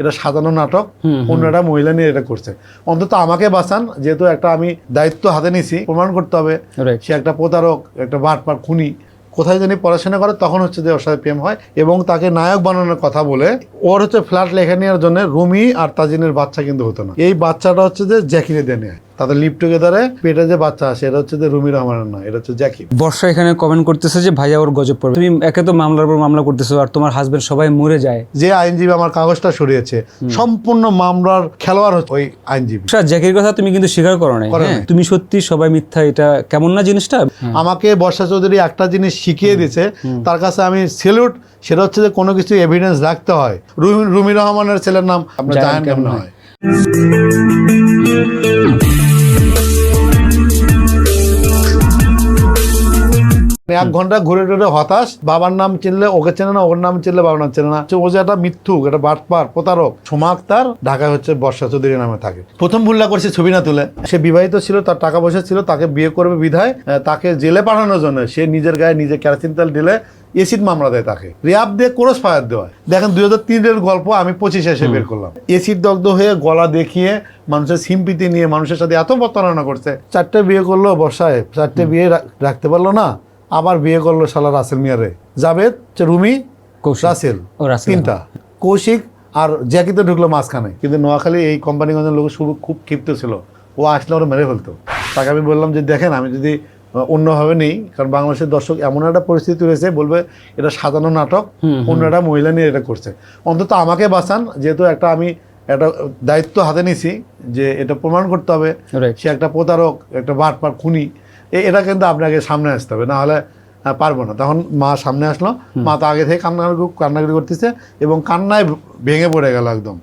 এটা সাজানো নাটক অন্য একটা মহিলা নিয়ে এটা করছে। অন্তত আমাকে বাঁচান যেহেতু একটা আমি দায়িত্ব হাতে নিছি প্রমাণ করতে হবে। সে একটা প্রতারক একটা বাটপার খুনি কোথায় জানি পড়াশোনা করে তখন হচ্ছে যে ওর সাথে প্রেম হয় এবং তাকে নায়ক বানানোর কথা বলে ওর হচ্ছে ফ্ল্যাট লেখা নেওয়ার জন্য রুমি আর তাজিনের বাচ্চা কিন্তু হতো না। এই বাচ্চাটা হচ্ছে যে জ্যাকিরে দেয় নেয় তাদের লিপ টুগেদারে পেটে যে বাচ্চা আসে এটা হচ্ছে যে রুমি রহমানের না এটা হচ্ছে জ্যাকি বর্ষা এখানে কমেন্ট করতেছে যে ভাইয়া ওর গজব পড়বে। তুমি একে তো মামলার পর মামলা করতেছো আর তোমার হাজবেন্ড সবাই মরে যায়। যে আইনজীবী আমার কাগজটা সরিয়েছে সম্পূর্ণ মামলার খেলোয়াড় হচ্ছে ওই আইনজীবী। বর্ষা, জ্যাকির কথা তুমি কিন্তু স্বীকার করো না হ্যাঁ? তুমি সত্যি সবাই মিথ্যা এটা কেমন না জিনিসটা? আমাকে বর্ষা চৌধুরী একটা জিনিস শিখিয়ে দিয়েছে তার কাছে আমি সেলুট সেটা হচ্ছে যে কোনো কিছু এভিডেন্স রাখতে হয়। রুমি রহমানের ছেলের নাম আপনার কেমন কেমন হয়। এক ঘণ্টা ঘুরে টুরে হতাশ, বাবার নাম চিনলে ওকে চেনে না, ওর নাম চিনলে বাবার নাম চেনে না। ও যে একটা মিথ্যুক, একটা বাটপার, প্রতারক সোমা তার ঢাকায় হচ্ছে বর্ষা চৌধুরী নামে থাকে। প্রথম ভুলটা করছে ছবি না তুলে। সে বিবাহিত ছিল, তার টাকা পয়সা ছিল, তাকে বিয়ে করবে বিধায় তাকে জেলে পাঠানোর জন্য সে নিজের গায়ে নিজে কেরাসিন তেল ঢেলে এসিড মামলা দেয় তাকে। রিয়াব দিয়ে ক্রস ফায়ার দেওয়া দেখেন দুই হাজার তিনের গল্প আমি পঁচিশে এসে বের করলাম। এসিড দগ্ধ হয়ে গলা দেখিয়ে মানুষের সিম্পিতি নিয়ে মানুষের সাথে এত প্রতারণা করছে। চারটে বিয়ে করল বর্ষায় চারটে বিয়ে রাখতে পারল না আবার বিয়ে করল শালা রাসেল মিয়ারে। জাবেদ রুমি। রাসেল তিনটা। কৌশিক আর জ্যাকি তো ঢুকলো মাঝখানে। কিন্তু নোয়াখালী এই কোম্পানিগঞ্জের লোক শুরু খুব ক্ষিপ্ত ছিল। ও আসলে ওরা মেরে ফেলতো। তাকে আমি বললাম যে দেখেন আমি যদি অন্যভাবে নেই কারণ বাংলাদেশের দর্শক এমন একটা পরিস্থিতি রয়েছে বলবে এটা সাজানো নাটক অন্য একটা মহিলা নিয়ে এটা করছে। অন্তত আমাকে বাঁচান যেহেতু একটা আমি একটা দায়িত্ব হাতে নিছি যে এটা প্রমাণ করতে হবে. সে একটা প্রতারক একটা বাটপার খুনি এটা কিন্তু আপনাকে সামনে আসতে হবে না হলে পারব না। তখন মা সামনে আসলো মা তো আগে থেকে কান্নাকাটি কান্নাকাটি করতেছে এবং কান্নায় ভেঙে পড়ে গেল একদম।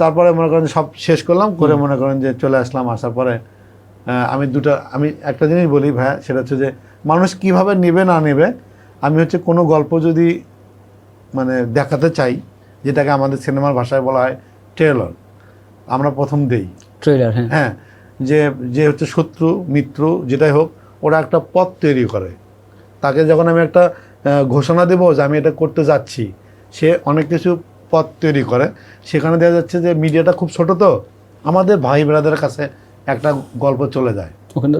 তারপরে মনে করেন সব শেষ করলাম করে মনে করেন যে চলে আসলাম আসার পরে আমি দুটো আমি একটা জিনিস বলি ভাইয়া সেটা হচ্ছে যে মানুষ কীভাবে নেবে না নেবে আমি হচ্ছে কোনো গল্প যদি মানে দেখাতে চাই যেটাকে আমাদের সিনেমার ভাষায় বলা হয় ট্রেলর আমরা প্রথম দেই। ট্রেলার হ্যাঁ। হ্যাঁ যে যে হচ্ছে শত্রু মিত্র যেটাই হোক ওরা একটা পথ তৈরি করে। তাকে যখন আমি একটা ঘোষণা দেবো যে আমি এটা করতে যাচ্ছি সে অনেক কিছু পথ তৈরি করে। সেখানে দেখা যাচ্ছে যে মিডিয়াটা খুব ছোট তো আমাদের ভাই ব্রাদারের কাছে একটা গল্প চলে যায়। ওখানে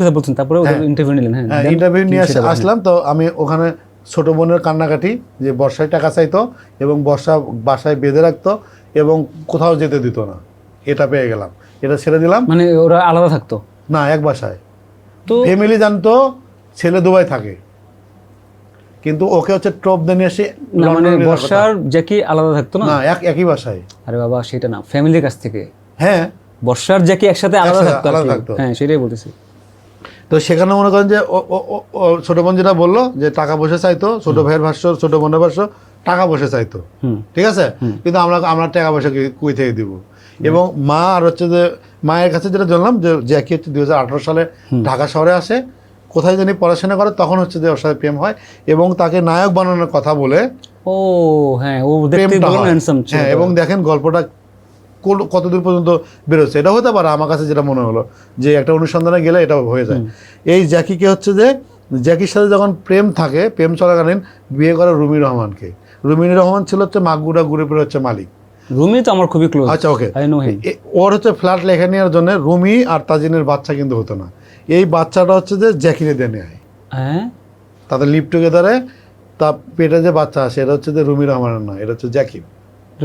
কথা বলছেন তারপরে ইন্টারভিউ নিলেন হ্যাঁ ইন্টারভিউ নিয়ে সেটা বলেন? আসলাম তো আমি ওখানে ছোট বোনের কান্নাকাটি যে বর্ষায় টাকা চাইতো এবং বর্ষা বাসায় বেঁধে রাখতো এবং কোথাও যেতে দিত না। এটা পেয়ে গেলাম। এটা ছেড়ে দিলাম। মানে ওরা আলাদা থাকতো? না এক বাসায়। তো ফ্যামিলি জানতো ছেলে দুবাই থাকে। কিন্তু ওকে হচ্ছে ট্রপ দিয়ে নিয়ে এসে মানে বর্ষার জ্যাকি আলাদা থাকতো না? না এক একই বাসায়। আরে বাবা সেটা না ফ্যামিলির কাছ থেকে। হ্যাঁ। বর্ষার জ্যাকি একসাথে আলাদা থাকতো। হ্যাঁ সেটাই বলতেছি। তো সেখানে মনে করেন যে ছোট বোন যেটা বলল যে টাকা পয়সা চাইতো ছোট ভাইয়ের ভাষ্য ছোট বোনের ভাষ্য টাকা পয়সা চাইতো। ঠিক আছে? কিন্তু আমরা আমরা টাকা পয়সা কুই থেকে দিব? এবং মা আর হচ্ছে যে মায়ের কাছে যেটা জানলাম যে জ্যাকি হচ্ছে দুই হাজার আঠারো সালে ঢাকা শহরে আসে কোথায় জানি পড়াশোনা করে তখন হচ্ছে যে ওর সাথে প্রেম হয় এবং তাকে নায়ক বানানোর কথা বলে ও হ্যাঁ ও দেখতে হয়। এবং দেখেন গল্পটা কতদূর পর্যন্ত বেরোচ্ছে? এটা হতে পারে আমার কাছে যেটা মনে হলো যে একটা অনুসন্ধানে গেলে এটা হয়ে যায়। এই জ্যাকিকে হচ্ছে যে জ্যাকির সাথে যখন প্রেম থাকে প্রেম চলাকালীন বিয়ে করে রুমি রহমানকে। রুমি রহমান ছিল হচ্ছে মাগুরা গ্রুপের হচ্ছে মালিক। রুমি তো আমার খুবই ক্লোজ আচ্ছা ওকে। আই নো হিম ওর হচ্ছে ফ্ল্যাট লেখা নেওয়ার জন্য রুমি আর তাজিনের বাচ্চা কিন্তু হতো না। এই বাচ্চাটা হচ্ছে যে জ্যাকিরে দিয়ে নেয় হ্যাঁ? তাদের লিপ টুগেদারে তা পেটে যে বাচ্চা আসে এটা হচ্ছে যে রুমি রহমানের না এটা হচ্ছে জ্যাকির।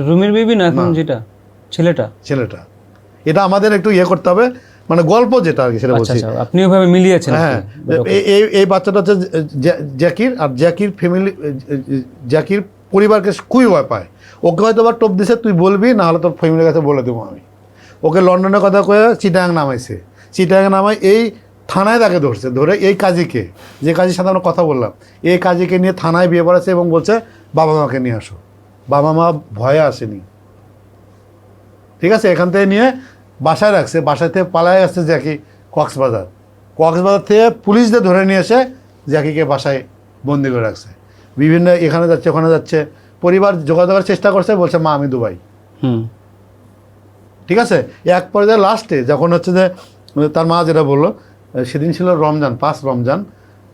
রুমির বেবি না এখন যেটা? ছেলেটা? ছেলেটা। এটা আমাদের একটু ইয়ে করতে হবে মানে গল্প যেটা আর কি সেটা আচ্ছা বলছি। আচ্ছা আপনি ওইভাবে মিলিয়েছেন হ্যাঁ এই- এই বাচ্চাটা হচ্ছে জ্যাকির আর জ্যাকির ফ্যামিলি জ্যাকির পরিবারকে খুবই ভয় পায়। ওকে হয়তো আবার টপ দিছে তুই বলবি না হলে তোর ফ্যামিলির কাছে বলে দেবো আমি। ওকে লন্ডনের কথা কয়ে চিটাং নামাইছে। চিটাং নামাই এই থানায় তাকে ধরছে ধরে এই কাজীকে যে কাজীর সাথে আমরা কথা বললাম এই কাজীকে নিয়ে থানায় বিয়ে পড়াচ্ছে এবং বলছে বাবা মাকে নিয়ে আসো। বাবা মা ভয়ে আসেনি। ঠিক আছে এখান থেকে নিয়ে বাসায় রাখছে বাসায় থেকে পালায় আসছে জ্যাকি কক্সবাজার। কক্সবাজার থেকে পুলিশদের ধরে নিয়ে এসে জ্যাকিকে বাসায় বন্দি করে রাখছে। বিভিন্ন এখানে যাচ্ছে ওখানে যাচ্ছে পরিবার যোগাযোগের চেষ্টা করছে বলছে মা আমি দুবাই। হুম। ঠিক আছে এক পর্যায়ে লাস্টে যখন হচ্ছে যে তার মা যেটা বলল সেদিন ছিল রমজান পাঁচ রমজান।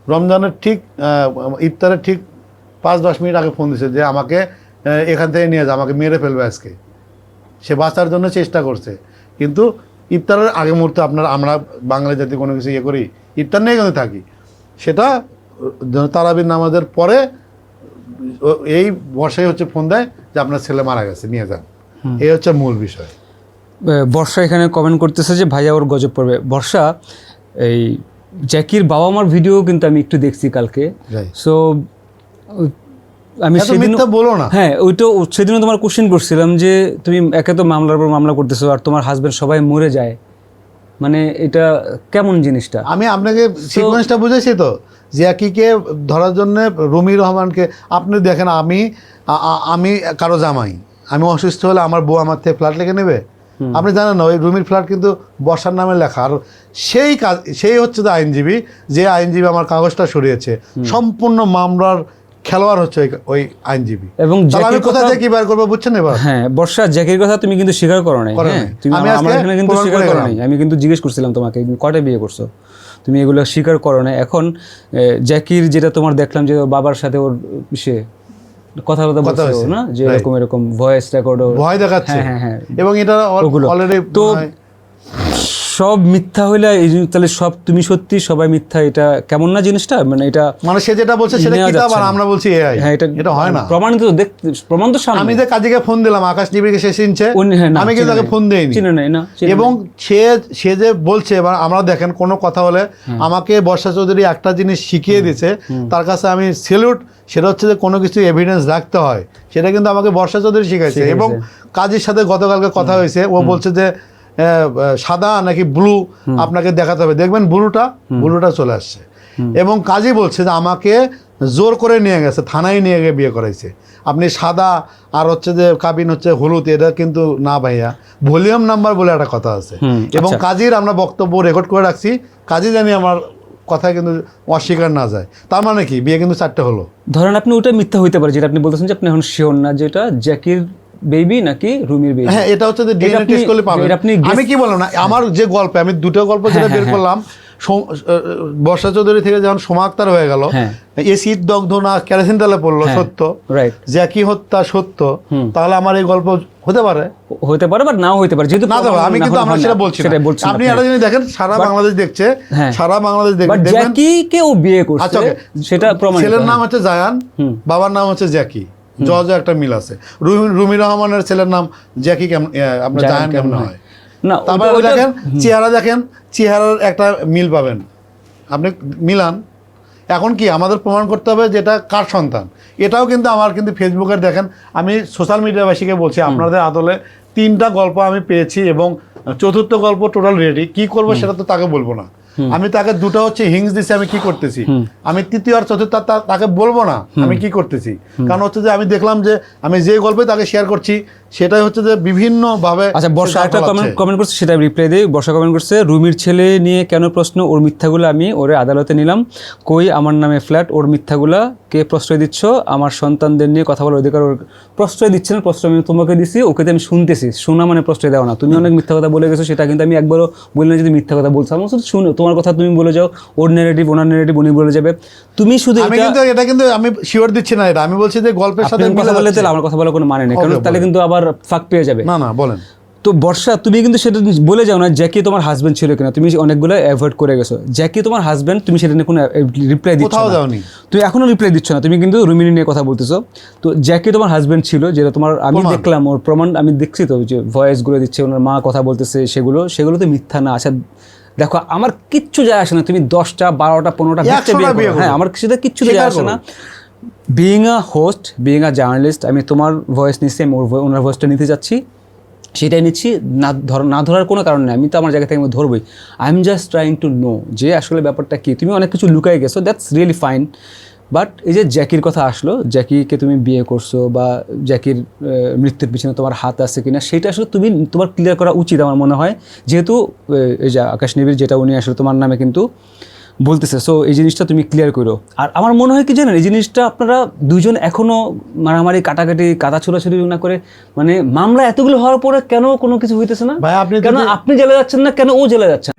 রমজানের ঠিক ইফতারের ঠিক পাঁচ দশ মিনিট আগে ফোন দিছে যে আমাকে এখান থেকে নিয়ে যা আমাকে মেরে ফেলবে আজকে। সে বাঁচার জন্য চেষ্টা করছে। কিন্তু ইফতারের আগে মুহূর্তে আপনার আমরা বাঙালি জাতি কোনো কিছু ইয়ে করি ইফতার নিয়ে কিন্তু থাকি। সেটা তারাবির নামাজের পরে এই বর্ষায় হচ্ছে ফোন দেয় যে আপনার ছেলে মারা গেছে নিয়ে যান। এই হচ্ছে মূল বিষয়। বর্ষা এখানে কমেন্ট করতেছে যে ভাইয়া ওর গজব পড়বে। বর্ষা এই জ্যাকির বাবা মার ভিডিও কিন্তু আমি একটু দেখছি কালকে। সো আমি এত সেদিন মিথ্যা বলো না। হ্যাঁ ওইটা সেদিনও তোমার কোশ্চেন করছিলাম যে তুমি একে তো মামলার পর মামলা করতেছো আর তোমার হাজবেন্ড সবাই মরে যায়। মানে এটা কেমন জিনিসটা? আমি আপনাকে সিকোয়েন্সটা বুঝেছি তো জ্যাকিকে ধরার জন্য রুমি রহমানকে আপনি দেখেন আমি আমি কারও জামাই। আমি অসুস্থ হলে আমার বউ আমার থেকে ফ্ল্যাট লিখে নেবে? আপনি জানেন না ওই রুমির ফ্ল্যাট কিন্তু বর্ষার নামে লেখা। আর সেই কাজ সেই হচ্ছে যে আইনজীবী যে আইনজীবী আমার কাগজটা সরিয়েছে। সম্পূর্ণ মামলার খেলোয়াড় হচ্ছে ওই- আইনজীবী। এবং আমি কোথা থেকে বার করব বুঝছেন এবার? হ্যাঁ বর্ষা জ্যাকির কথা তুমি কিন্তু স্বীকার করো নাই হ্যাঁ? নাই। তুমি আমি আমার- এখানে কিন্তু স্বীকার করো নাই। আমি কিন্তু জিজ্ঞেস করছিলাম তোমাকে কয়টা বিয়ে করছ? তুমি এগুলো স্বীকার করো না এখন জ্যাকির যেটা তোমার দেখলাম যে বাবার সাথে ওর সে কথা হয়েছে। না? যে এরকম এরকম ভয়েস রেকর্ড ভয় দেখাচ্ছে। হ্যাঁ, হ্যাঁ, হ্যাঁ। এবং এটা অলরেডি তো সব মিথ্যা হইলে তাহলে সব তুমি সত্যি সবাই মিথ্যা এটা কেমন না জিনিসটা? মানে এটা মানে সে যেটা বলছে সেটা কিতাব আর আমরা বলছি এআই হ্যাঁ এটা এটা হয় না। প্রমাণিত প্রমাণ তো সামনে। আমি যে কাজীকে ফোন দিলাম আকাশ সে চিনছে হ্যাঁ, আমি কিন্তু তাকে ফোন দেইনি। চিনে নাই না এবং সে সে যে বলছে এবার আমরা দেখেন কোনো কথা হলে আমাকে বর্ষা চৌধুরী একটা জিনিস শিখিয়ে দিছে তার কাছে আমি সেলুট সেটা হচ্ছে যে কোনো কিছু এভিডেন্স রাখতে হয়। সেটা কিন্তু আমাকে বর্ষা চৌধুরী শিখাইছে। এবং কাজের সাথে গতকালকে কথা হয়েছে ও বলছে যে সাদা নাকি ব্লু আপনাকে দেখাতে হবে। দেখবেন ব্লুটা ব্লুটা চলে আসছে। এবং কাজী বলছে যে আমাকে জোর করে নিয়ে গেছে থানায় নিয়ে গিয়ে বিয়ে করাইছে। আপনি সাদা আর হচ্ছে যে কাবিন হচ্ছে হলুদ এটা কিন্তু না ভাইয়া। ভলিউম নাম্বার বলে একটা কথা আছে। এবং আচ্ছা। কাজীর আমরা বক্তব্য রেকর্ড করে রাখছি কাজী জানি আমার কথা কিন্তু অস্বীকার না যায়। তার মানে কি? বিয়ে কিন্তু চারটে হলো। ধরেন আপনি ওটা মিথ্যা হইতে পারে যেটা আপনি বলতেছেন যে আপনি এখন শিওর না যেটা জ্যাকির বেবি নাকি রুমির বেবি? হ্যাঁ এটা হচ্ছে যে ডিএনএ টেস্ট করলে পাবেন। আপনি আমি কি বললাম না আমার যে গল্পে আমি দুটো গল্প যেটা হ্যাঁ, বের হ্যাঁ, করলাম বর্ষা চৌধুরী থেকে যখন সোমা আক্তার হয়ে গেল হ্যাঁ। এসিড দগ্ধ না কেরোসিন তেলে পড়ল হ্যাঁ, সত্য। জ্যাকি হত্যা সত্য তাহলে আমার এই গল্প হতে পারে? হতে পারে বা নাও হতে পারে। যেহেতু না আমি কিন্তু আমরা সেটা বলছি আপনি একটা জিনিস দেখেন সারা বাংলাদেশ দেখছে হ্যাঁ। সারা বাংলাদেশ দেখ- বাট দেখবেন জ্যাকি কেও বিয়ে করছে আচ্ছা সেটা প্রমাণ ছেলের নাম হচ্ছে জায়ান। বাবার নাম হচ্ছে জ্যাকি। জজ একটা মিল আছে। রুমি রহমানের ছেলের নাম জ্যাকি কেমন আপনার জায়ান কেমন হয়? না তারপরে দেখেন চেহারা দেখেন চেহারার একটা মিল পাবেন। আপনি মিলান। এখন কি আমাদের প্রমাণ করতে হবে যে এটা কার সন্তান? এটাও কিন্তু আমার কিন্তু ফেসবুকের দেখেন আমি সোশ্যাল মিডিয়াবাসীকে বলছি আপনাদের আদলে তিনটা গল্প আমি পেয়েছি এবং চতুর্থ গল্প টোটাল রেডি কি করব সেটা তো তাকে বলব না। আমি তাকে দুটো হচ্ছে হিংস দিছি আমি কি করতেছি? আমি তৃতীয় আর চতুর্থ তাকে বলব না আমি কি করতেছি? কারণ হচ্ছে যে আমি দেখলাম যে আমি যে গল্পে তাকে শেয়ার করছি সেটাই হচ্ছে যে বিভিন্ন ভাবে আচ্ছা বর্ষা একটা কমেন্ট কমেন্ট করছে সেটা রিপ্লাই দিই। বর্ষা কমেন্ট করছে রুমির ছেলে নিয়ে কেন প্রশ্ন? ওর মিথ্যাগুলো আমি ওরে আদালতে নিলাম। কই আমার নামে ফ্ল্যাট ওর মিথ্যাগুলা কে প্রশ্রয় দিচ্ছ? আমার সন্তানদের নিয়ে কথা বলার অধিকার ওর প্রশ্রয় দিচ্ছে না প্রশ্রয় আমি তোমাকে দিছি ওকে তো আমি শুনতেছি। শোনা মানে প্রশ্রয় দেওয়া না। তুমি অনেক মিথ্যা কথা বলে গেছো সেটা কিন্তু আমি একবারও বলি না যদি মিথ্যা কথা বলছো। আমার শুধু শুনো তোমার কথা তুমি বলে যাও ওর নেগেটিভ ওনার নেগেটিভ উনি বলে যাবে। তুমি শুধু আমি এটা কিন্তু এটা কিন্তু আমি শিওর দিচ্ছি না এটা। আমি বলছি যে গল্পের সাথে কথা যাচ্ছে। তাহলে আমার কথা বলার কোনো মানে নেই। কারণ তাহলে কিন্তু আবার ফাঁক পেয়ে যাবে। না না বলেন। তো বর্ষা তুমি কিন্তু সেটা বলে যাও না জ্যাকি তোমার হাজবেন্ড ছিল কিনা। তুমি অনেকগুলো অ্যাভয়েড করে গেছো। জ্যাকি তোমার হাজবেন্ড তুমি সেটা নিয়ে কোনো রিপ্লাই দিচ্ছ কোথাও যাওনি। তুমি এখনও রিপ্লাই দিচ্ছ না। তুমি কিন্তু রুমিনি নিয়ে কথা বলতেছো। তো জ্যাকি তোমার হাজবেন্ড ছিল যেটা তোমার আমি দেখলাম ওর প্রমাণ আমি দেখছি তো যে ভয়েসগুলো দিচ্ছে ওনার মা কথা বলতেছে সেগুলো। সেগুলো তো মিথ্যা না আচ্ছা দেখো আমার কিচ্ছু যায় আসে না। তুমি দশটা বারোটা পনেরোটা। হ্যাঁ আমার সেটা কিচ্ছু যায় আসে না। Being a host being a journalist আমি তোমার ভয়েস নিচ্ছি, আমি ওর ওনার ভয়েসটা নিতে যাচ্ছি। সেটাই নিচ্ছি, না ধর, না ধরার কোনো কারণ নেই, আমি তো আমার জায়গা থেকে আমি ধরবই। I am just trying to know যে আসলে ব্যাপারটা কী। তুমি অনেক কিছু লুকাই গেছো দ্যাটস রিয়েলি ফাইন বাট এই যে জ্যাকির কথা আসলো, জ্যাকিকে তুমি বিয়ে করছ বা জ্যাকির মৃত্যুর পিছনে তোমার হাত আছে কিনা, সেটা আসলে তুমি, তোমার ক্লিয়ার করা উচিত আমার মনে হয়। যেহেতু এই যে আকাশ নিবিড়, যেটা উনি আসলে তোমার নামে কিন্তু বলতেছে সো এই জিনিসটা তুমি ক্লিয়ার করো আর আমার মনে হয় কি জানেন এই জিনিসটা আপনারা দুজন এখনও মারামারি কাটাকাটি কাদা ছোড়াছুড়ি না করে মানে মামলা এতগুলো হওয়ার পরে কেন কোনো কিছু হইতেছে না? ভাই আপনি কেন আপনি জেলে যাচ্ছেন না কেন ও জেলে যাচ্ছেন?